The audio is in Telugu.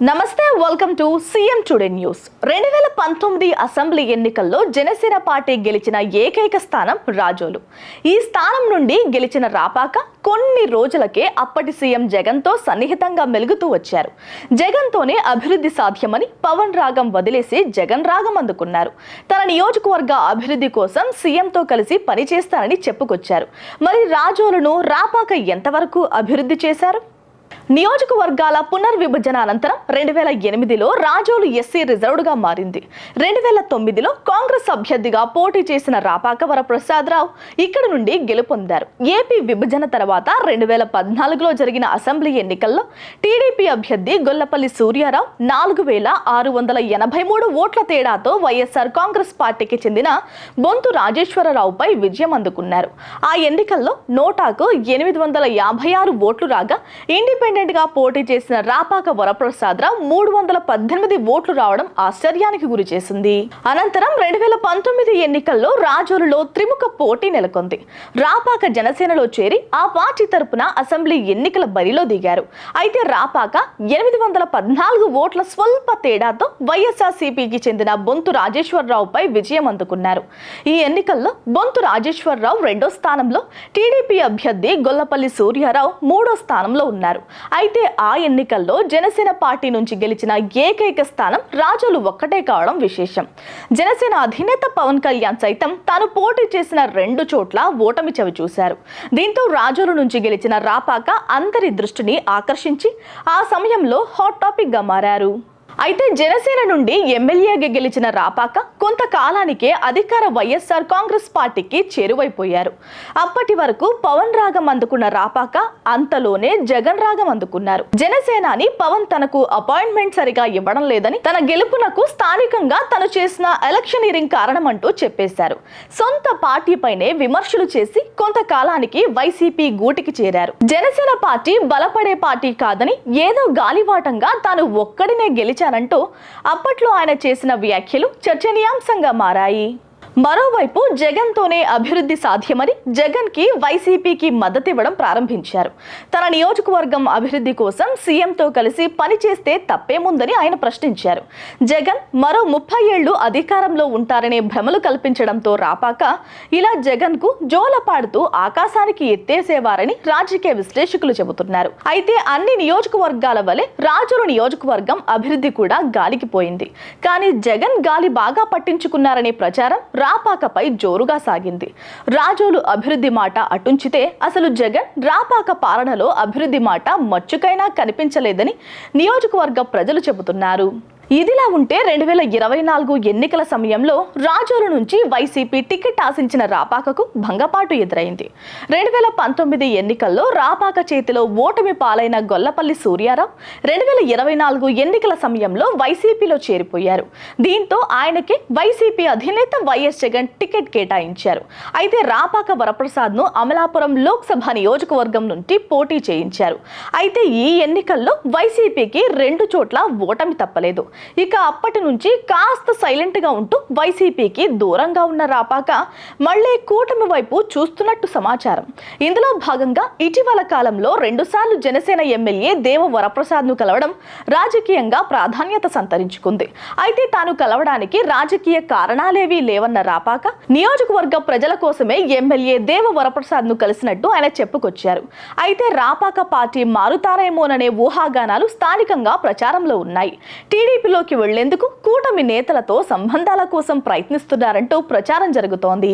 నమస్తే welcome to CM today news రెండు వేల పంతొమ్మిది అసెంబ్లీ ఎన్నికల్లో జనసేన పార్టీ గెలిచిన ఏకైక స్థానం రాజోలు. ఈ స్థానం నుండి గెలిచిన రాపాక కొన్ని రోజులకే అప్పటి సీఎం జగన్తో సన్నిహితంగా మెలుగుతూ వచ్చారు. జగన్తోనే అభివృద్ధి సాధ్యమని పవన్ రాగం వదిలేసి జగన్ రాగం అందుకున్నారు తన నియోజకవర్గ అభివృద్ధి కోసం సీఎంతో కలిసి పనిచేస్తానని చెప్పుకొచ్చారు. మరి రాజోలును రాపాక ఎంతవరకు అభివృద్ధి చేశారు? నియోజకవర్గాల పునర్విభజన అనంతరం రెండు వేల ఎనిమిదిలో రాజోలు ఎస్సీ రిజర్వ్డ్గా మారింది. రెండు వేల తొమ్మిదిలో కాంగ్రెస్ అభ్యర్థిగా పోటీ చేసిన రాపాక వరప్రసాదరావు ఇక్కడ నుండి గెలుపొందారు. ఏపీ విభజన తర్వాత రెండు వేల పద్నాలుగులో జరిగిన అసెంబ్లీ ఎన్నికల్లో టీడీపీ అభ్యర్థి గొల్లపల్లి సూర్యారావు నాలుగు వేల ఆరు వందల ఎనభై మూడు ఓట్ల తేడాతో వైఎస్ఆర్ కాంగ్రెస్ పార్టీకి చెందిన బొంతు రాజేశ్వరరావుపై విజయం అందుకున్నారు. ఆ ఎన్నికల్లో నోటాకు ఎనిమిది వందల యాభై ఆరు ఓట్లు రాగా ఇండి గా పోటీ చేసిన రాపాక వరప్రసాదరావు మూడు వందల పద్దెనిమిది ఓట్లు రావడం ఆశ్చర్యానికి గురి చేసింది. అనంతరం రెండు వేల పంతొమ్మిది ఎన్నికల్లో రాజోలులో త్రిముఖ పోటీ నెలకొంది. రాపాక జనసేనలో చేరి ఆ పార్టీ తరపున అసెంబ్లీ ఎన్నికల బరిలో దిగారు. అయితే రాపాక ఎనిమిది వందల పద్నాలుగు ఓట్ల స్వల్ప తేడాతో వైఎస్ఆర్సీపీకి చెందిన బొంతు రాజేశ్వరరావుపై విజయం అందుకున్నారు. ఈ ఎన్నికల్లో బొంతు రాజేశ్వరరావు రెండో స్థానంలో టీడీపీ అభ్యర్థి గొల్లపల్లి సూర్యారావు మూడో స్థానంలో ఉన్నారు. అయితే ఆ ఎన్నికల్లో జనసేన పార్టీ నుంచి గెలిచిన ఏకైక స్థానం రాజులు ఒక్కటే కావడం విశేషం. జనసేన అధినేత పవన్ కళ్యాణ్ సైతం తాను పోటీ చేసిన రెండు చోట్ల ఓటమి చవి చూశారు. దీంతో రాజుల నుంచి గెలిచిన రాపాక అందరి దృష్టిని ఆకర్షించి ఆ సమయంలో హాట్ టాపిక్గా మారారు. అయితే జనసేన నుండి ఎమ్మెల్యేగా గెలిచిన రాపాక కొంతకాలానికే అధికార వైఎస్ఆర్ కాంగ్రెస్ పార్టీకి చేరువైపోయారు. అప్పటి వరకు పవన్ రాగం అందుకున్న రాపాక అంతలోనే జగన్ రాగం అందుకున్నారు. జనసేనాని పవన్ తనకు అపాయింట్మెంట్ సరిగా ఇవ్వడం లేదని తన గెలుపునకు స్థానికంగా తను చేసిన ఎలక్షనీరింగ్ కారణమంటూ చెప్పేశారు. సొంత పార్టీపైనే విమర్శలు చేసి కొంతకాలానికి వైసీపీ గూటికి చేరారు. జనసేన పార్టీ బలపడే పార్టీ కాదని ఏదో గాలివాటంగా తాను ఒక్కడినే గెలిచానంటూ అప్పట్లో ఆయన చేసిన వ్యాఖ్యలు చర్చనీయాంశంగా మారాయి. మరోవైపు జగన్తోనే అభివృద్ధి సాధ్యమని జగన్కి వైసీపీకి మద్దతివ్వడం ప్రారంభించారు. తన నియోజకవర్గం అభివృద్ధి కోసం సీఎంతో కలిసి పనిచేస్తే తప్పేముందని ఆయన ప్రశ్నించారు. జగన్ మరో ముప్పై ఏళ్ళు అధికారంలో ఉంటారనే భ్రమలు కల్పించడంతో రాపాక ఇలా జగన్కు జోలపాడుతూ ఆకాశానికి ఎత్తేసేవారని రాజకీయ విశ్లేషకులు చెబుతున్నారు. అయితే అన్ని నియోజకవర్గాల వలె రాజుల నియోజకవర్గం అభివృద్ధి కూడా గాలికి పోయింది. కానీ జగన్ గాలి బాగా పట్టించుకున్నారనే ప్రచారం రాపాకపై జోరుగా సాగింది. రాజోలు అభివృద్ధి మాట అటుంచితే అసలు జగన్ రాపాక పాలనలో అభివృద్ధి మాట మచ్చుకైనా కనిపించలేదని నియోజకవర్గ ప్రజలు చెబుతున్నారు. ఇదిలా ఉంటే రెండు వేల ఇరవై నాలుగు ఎన్నికల సమయంలో రాజోలు నుంచి వైసీపీ టికెట్ ఆశించిన రాపాకకు భంగపాటు ఎదురైంది. రెండు వేల పంతొమ్మిది ఎన్నికల్లో రాపాక చేతిలో ఓటమి పాలైన గొల్లపల్లి సూర్యారావు రెండు వేల ఇరవై నాలుగు ఎన్నికల సమయంలో వైసీపీలో చేరిపోయారు. దీంతో ఆయనకి వైసీపీ అధినేత వైఎస్ జగన్ టికెట్ కేటాయించారు. అయితే రాపాక వరప్రసాద్ను అమలాపురం లోక్సభ నియోజకవర్గం నుండి పోటీ చేయించారు. అయితే ఈ ఎన్నికల్లో వైసీపీకి రెండు చోట్ల ఓటమి తప్పలేదు. ఇక అప్పటి నుంచి కాస్త సైలెంట్గా ఉంటూ వైసీపీకి దూరంగా ఉన్న రాపాక మళ్ళీ కూటమి వైపు చూస్తున్నట్టు సమాచారం. ఇందులో భాగంగా ఇటీవల కాలంలో రెండుసార్లు జనసేన ఎమ్మెల్యే దేవ వరప్రసాద్ను కలవడం రాజకీయంగా ప్రాధాన్యత సంతరించుకుంది. అయితే తాను కలవడానికి రాజకీయ కారణాలేవీ లేవన్న రాపాక నియోజకవర్గ ప్రజల కోసమే ఎమ్మెల్యే దేవ వరప్రసాద్ను కలిసినట్టు ఆయన చెప్పుకొచ్చారు. అయితే రాపాక పార్టీ మారుతారేమోననే ఊహాగానాలు స్థానికంగా ప్రచారంలో ఉన్నాయి. టీడీపీ టీడీపీలోకి వెళ్ళేందుకు కూటమి నేతలతో సంబంధాల కోసం ప్రయత్నిస్తున్నారంటూ ప్రచారం జరుగుతోంది.